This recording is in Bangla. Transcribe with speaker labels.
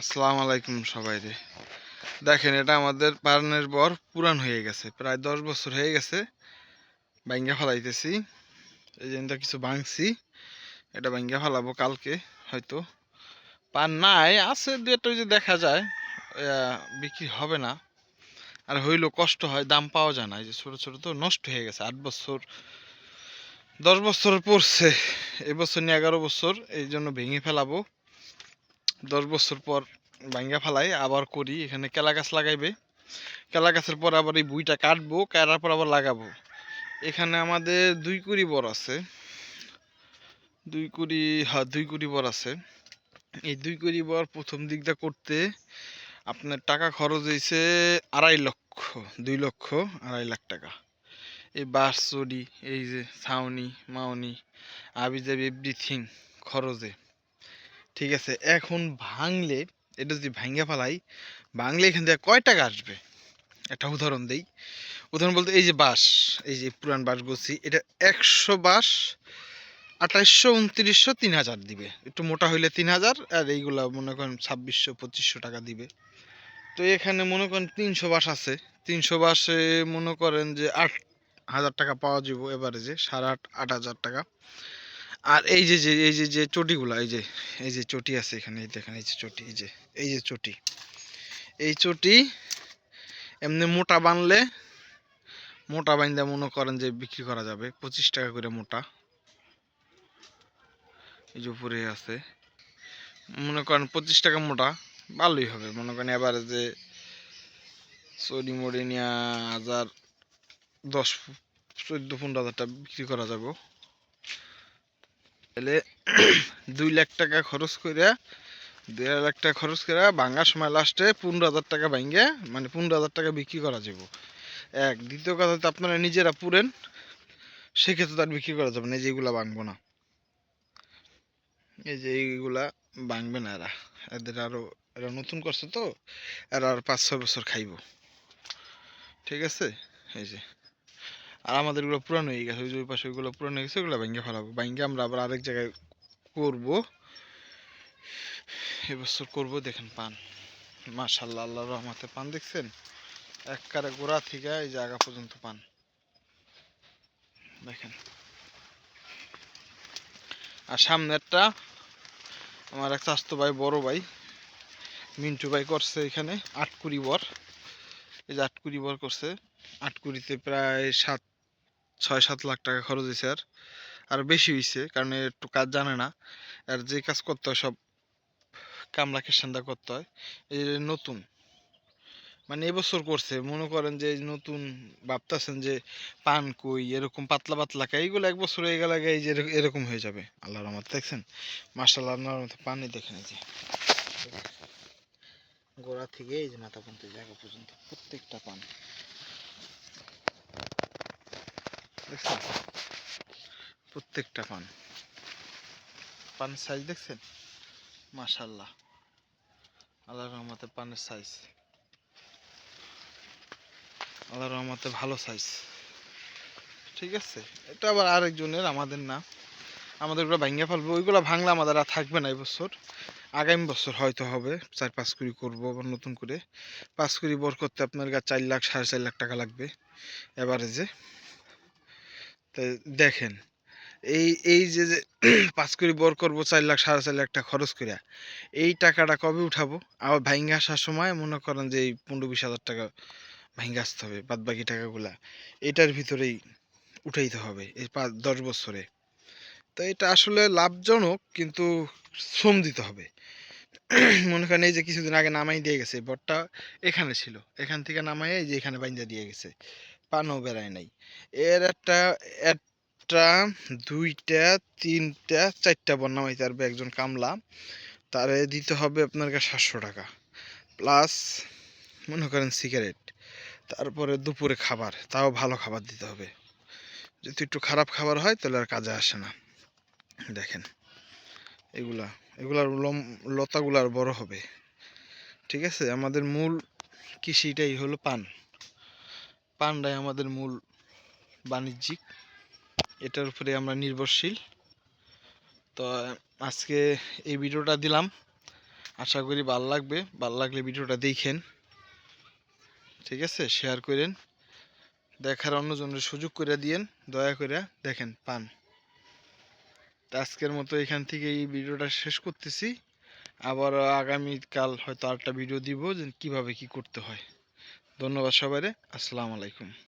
Speaker 1: আসসালামু আলাইকুম সবাই রে। দেখেন, এটা আমাদের পারনের বর পুরান হয়ে গেছে, প্রায় দশ বছর হয়ে গেছে। ভাঙ্গা ফেলাইতেছি। এই জন্য কিছু ভাঙছি, এটা ভাঙ্গা ফেলাবো কালকে, হয়তো। পান নাই, আছে দু একটা দেখা যায় বিক্রি হবে না। আর হইলেও কষ্ট হয়, দাম পাওয়া যায় না। এই যে ছোট ছোট তো নষ্ট হয়ে গেছে, আট বছর, দশ বছর পড়ছে। এবছর নিয়ে এগারো বছর, এই জন্য ভেঙে ফেলাবো। দশ বছর পর ভাঙ্গা ফেলাই, আবার করি। এখানে কেলা গাছ লাগাইবে। কেলা গাছের পর আবার এই বুইটা কাটবো, কাটার পর আবার লাগাবো। এখানে আমাদের দুই কুড়ি বর আছে। দুই কুড়ি হ্যাঁ দুই কুড়ি বর আছে। এই দুই কুড়ি বর প্রথম দিকটা করতে আপনার টাকা খরচ হয়েছে আড়াই লক্ষ, দুই লক্ষ আড়াই লাখ টাকা। এই বাস চড়ি এই যে ছাউনি, মাউনি আবি যাবি এভরিথিং খরচে। ঠিক আছে, এখন ভাঙলে, এটা যদি ভাঙ্গা ফেলাই, ভাঙলে এখান থেকে কয় টাকা আসবে? একটা উদাহরণ দেই। উদাহরণ বলতে এই যে বাস এই যে পুরান বাস বলছি এটা একশো বাস আঠাইশশো, উনত্রিশশো, তিন হাজার দিবে। একটু মোটা হইলে তিন হাজার, আর এইগুলা মনে করেন ছাব্বিশশো, পঁচিশশো টাকা দিবে। তো এখানে মনে করেন তিনশো বাস আছে। তিনশো বাসে মনে করেন যে আট হাজার টাকা পাওয়া যাব এবারে যে সাড়ে আট আট হাজার টাকা। আর এই যে যে, এই যে যে চটিগুলা, এই যে এই যে চটি আছে এখানে দেখেন, এই যে চটি, এই যে এই যে চটি। এই চটি এমনি মোটা বানলে, মোটা বাইন্দা মনে করেন যে বিক্রি করা যাবে, পঁচিশ টাকা করে মোটা। এই যে উপরে আছে। মনে করেন পঁচিশ টাকা মোটা, ভালোই হবে। মনে করেন এবারে যে চড়ি মড়ি নিয়ে হাজার দশ, চোদ্দ, পনেরো হাজার টাকা বিক্রি করা যাবে। তাহলে দুই লাখ টাকা খরচ করে দেড় লাখ টাকা খরচ করে ভাঙার সময় লাস্টে পনেরো হাজার টাকা ভাঙ্গে মানে পনেরো হাজার টাকা বিক্রি করা যাব। এক, দ্বিতীয় কথা হচ্ছে আপনারা নিজেরা পুরেন, সেক্ষেত্রে তার বিক্রি করা যাবে না, এই এইগুলা ভাঙবো না। এই যে এইগুলা ভাঙবে না এরা, এদের আরও, এরা নতুন করছে তো, এরা আর পাঁচ ছয় বছর খাইব। ঠিক আছে? এই যে। আর আমাদেরগুলো পুরানো হয়ে গেছে, ওই যে ওই পাশে ওইগুলো পুরানো হয়ে গেছে ওগুলো ভেঙে ফেলাবো ভেঙে আমরা আবার আরেক জায়গায় করব। এবছর করব, দেখেন পান। মাশাল্লাহ আল্লাহ রহমতে পান, দেখছেন? একবারে গোড়া থেকে এই জায়গা পর্যন্ত পান। দেখেন। আর সামনেরটা আমার এক চাস্তো ভাই, বড় ভাই, মিন্টু ভাই করছে এখানে, আটকুড়ি বর। এই যে আটকুড়ি বর করছে, আটকুড়িতে প্রায় সাত ছয় সাত লাখ টাকা খরচ হয়েছে আর। আর বেশি হয়েছে কারণ একটু কাজ জানে না। আর যে কাজ করতে হয় সব কামলা কেসান্দা করতে হয়। এই নতুন মানে এবছর করছে, মনে করেন যে নতুন ভাবতেছেন যে পান কই, এরকম পাতলা পাতলা খাই এইগুলো এক বছর হয়ে গেলে এই যে এরক- এরকম হয়ে যাবে। আল্লাহর রহমত, দেখছেন? মার্শাল আল্লাহর রহমতে পানি দেখেন যে। গোড়া থেকে এই যে মাথা পর্যন্ত জায়গা পর্যন্ত প্রত্যেকটা পান। দেখছেন? প্রত্যেকটা পান। পানের সাইজ দেখছেন? মাশাল্লাহ আল্লাহ রহমতে পানের সাইজ আল্লাহ রহমতে ভালো সাইজ ঠিক আছে? এটা আবার আরেকজনের, আমাদের না। আমাদের ওগুলো ভাঙ্গা ফেলব। ওইগুলো ভাঙলে আমাদের আর থাকবে না এবছর। আগামী বছর হয়তো হবে। চার পাঁচ কুড়ি করব আবার নতুন করে। পাঁচ কুড়ি বর করতে আপনার কাছে চার লাখ, সাড়ে চার লাখ টাকা লাগবে। যে তো দেখেন, এই এই যে যে, পাঁচ কুড়ি বর করব, চার লাখ, সাড়ে চার লাখ টাকা খরচ করে এই টাকাটা কবে উঠাবো? আবার ভাঙ্গা আসার সময় মনে করেন যে, এই পনেরো বিশ হাজার টাকা ভাঙ্গা আসতে হবে বাদ বাকি টাকাগুলা এটার ভিতরেই উঠাইতে হবে, এই পাঁচ, দশ বছরে। তো এটা আসলে লাভজনক, কিন্তু শ্রম দিতে হবে। মনে করেন এই যে, কিছুদিন আগে নামাই দিয়ে গেছে বটটা এখানে ছিল। এখান থেকে নামাই এই যে, এখানে বাইন্দা দিয়ে গেছে। পানও বেড়ায় নাই। এর একটা একটা, দুইটা, তিনটা, চারটা বর নামাইতে পারবে একজন কামলা। তারে দিতে হবে আপনার কাছে সাতশো টাকা। প্লাস মনে করেন সিগারেট। তারপরে দুপুরে খাবার। তাও ভালো খাবার দিতে হবে। যদি একটু খারাপ খাবার হয় তাহলে আর কাজে আসে না। দেখেন। এগুলা, এগুলার লম- লতাগুলো আর বড় হবে। ঠিক আছে? আমাদের মূল কৃষিটাই হলো পান। পানটাই আমাদের মূল বাণিজ্যিক। এটার উপরে আমরা নির্ভরশীল। তো, আজকে এই ভিডিওটা দিলাম। আশা করি ভালো লাগবে। ভালো লাগলে ভিডিওটা দেখেন। ঠিক আছে? শেয়ার করেন। দেখার অন্যজনের সুযোগ করে দিয়েন। দয়া করে দেখেন, পান। তা, আজকের মতো এখান থেকে এই ভিডিওটা শেষ করতেছি। আবার আগামীকাল হয়তো আরেকটা ভিডিও দিব যে কীভাবে কি করতে হয়। ধন্যবাদ সবাইরে আসসালামু আলাইকুম।